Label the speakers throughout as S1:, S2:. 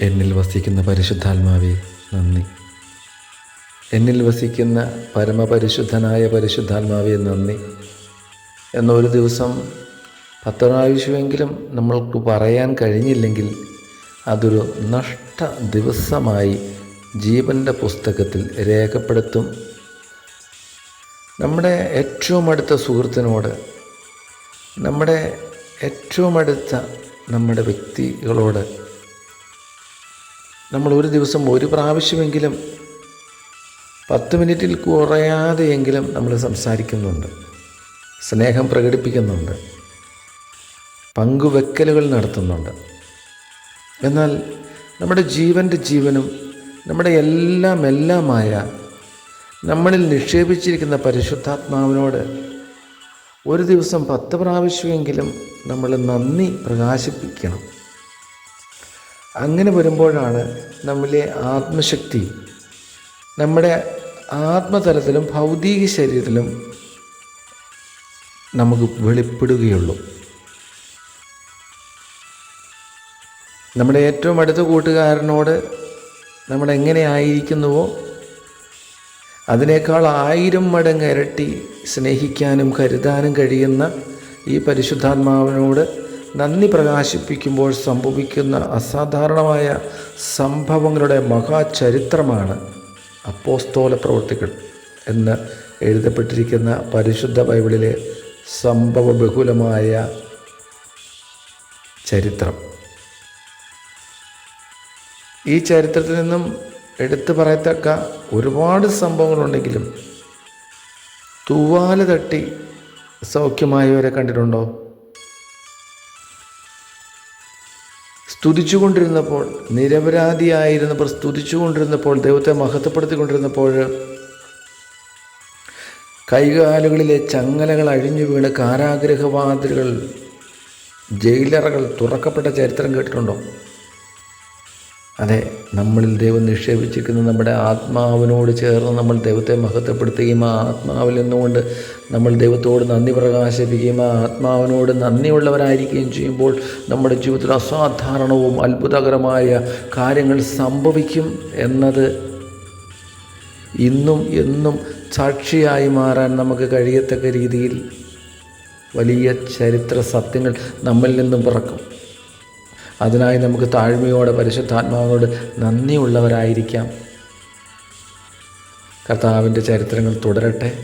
S1: എന്നിൽ വസിക്കുന്ന പരിശുദ്ധാത്മാവേ നന്ദി. എന്നിൽ വസിക്കുന്ന പരമപരിശുദ്ധനായ പരിശുദ്ധാത്മാവേ നന്ദി. എന്നൊരു ദിവസം പത്ത് പ്രാവശ്യമെങ്കിലും നമ്മൾക്ക് പറയാൻ കഴിഞ്ഞില്ലെങ്കിൽ അതൊരു നഷ്ട ദിവസമായി ജീവന്റെ പുസ്തകത്തിൽ രേഖപ്പെടുത്തും. നമ്മുടെ ഏറ്റവും അടുത്ത സുഹൃത്തിനോട് നമ്മുടെ ഏറ്റവും അടുത്ത നമ്മുടെ വ്യക്തികളോട് നമ്മൾ ഒരു ദിവസം ഒരു പ്രാവശ്യമെങ്കിലും പത്ത് മിനിറ്റിൽ കുറയാതെയെങ്കിലും നമ്മൾ സംസാരിക്കുന്നുണ്ട്. സ്നേഹം പ്രകടിപ്പിക്കുന്നുണ്ട്. പങ്കുവെക്കലുകൾ നടത്തുന്നുണ്ട്. എന്നാൽ നമ്മുടെ ജീവന്റെ ജീവനും നമ്മുടെ എല്ലാം എല്ലാമായ നമ്മളിൽ നിക്ഷേപിച്ചിരിക്കുന്ന പരിശുദ്ധാത്മാവിനോട് ഒരു ദിവസം പത്ത് പ്രാവശ്യമെങ്കിലും നമ്മൾ നന്ദി പ്രകാശിപ്പിക്കണം. അങ്ങനെ വരുമ്പോഴാണ് നമ്മിലെ ആത്മശക്തി. നമ്മുടെ ആത്മതലത്തിലും ഭൗതിക ശരീരത്തിലും നമുക്ക് വെളിപ്പെടുകയുള്ളൂ. നമ്മുടെ ഏറ്റവും അടുത്ത കൂട്ടുകാരനോട് നമ്മൾ എങ്ങനെ ആയിരിക്കുന്നുവോ അതിനേക്കാൾ ആയിരം മടങ്ങ് ഇരട്ടി സ്നേഹിക്കാനും കരുതാനും കഴിയുന്ന ഈ പരിശുദ്ധാത്മാവിനോട് നന്ദി പ്രകാശിപ്പിക്കുമ്പോൾ സംഭവിക്കുന്ന അസാധാരണമായ സംഭവങ്ങളുടെ മഹാചരിത്രമാണ് അപ്പോസ്തോല പ്രവൃത്തികൾ എന്ന് എഴുതപ്പെട്ടിരിക്കുന്ന പരിശുദ്ധ ബൈബിളിലെ സംഭവ ബഹുലമായ ചരിത്രം. ഈ ചരിത്രത്തിൽ നിന്നും എടുത്തു പറയത്തക്ക ഒരുപാട് സംഭവങ്ങളുണ്ടെങ്കിലും തൂവാല തട്ടി സൗഖ്യമായവരെ കണ്ടിട്ടുണ്ടോ? സ്തുതിച്ചുകൊണ്ടിരുന്നപ്പോൾ നിരപരാധിയായിരുന്നപ്പോൾ സ്തുതിച്ചുകൊണ്ടിരുന്നപ്പോൾ ദൈവത്തെ മഹത്വപ്പെടുത്തിക്കൊണ്ടിരുന്നപ്പോൾ കൈകാലുകളിലെ ചങ്ങലകൾ അഴിഞ്ഞു വീണ് കാരാഗ്രഹവാതിലുകൾ ജയിലറകൾ തുറക്കപ്പെട്ട ചരിത്രം കേട്ടിട്ടുണ്ടോ? അതെ നമ്മളിൽ ദൈവം നിക്ഷേപിച്ചിരിക്കുന്ന നമ്മുടെ ആത്മാവിനോട് ചേർന്ന് നമ്മൾ ദൈവത്തെ മഹത്വപ്പെടുത്തുകയും ആ ആത്മാവിൽ നിന്നുകൊണ്ട് നമ്മൾ ദൈവത്തോട് നന്ദി പ്രകാശിപ്പിക്കുകയും ആ ആത്മാവിനോട് നന്ദിയുള്ളവരായിരിക്കുകയും ചെയ്യുമ്പോൾ നമ്മുടെ ജീവിതത്തിൽ അസാധാരണവും അത്ഭുതകരമായ കാര്യങ്ങൾ സംഭവിക്കും എന്നത് ഇന്നും എന്നും സാക്ഷിയായി മാറാൻ നമുക്ക് കഴിയത്തക്ക രീതിയിൽ വലിയ ചരിത്ര സത്യങ്ങൾ നമ്മിൽ നിന്നും പിറക്കും. അതിനായി നമുക്ക് താഴ്മയോടെ പരിശുദ്ധാത്മാവിനോട് നന്ദിയുള്ളവരായിരിക്കാം. കർത്താവിന്റെ ചരിത്രങ്ങൾ തുടരട്ടെ.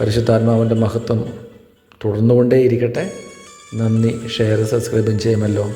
S1: പരിശുദ്ധാത്മാവിന്റെ മഹത്വം തുടർന്നുകൊണ്ടേയിരിക്കട്ടെ. നന്ദി. ഷെയർ സബ്സ്ക്രൈബും ചെയ്യുമല്ലോ.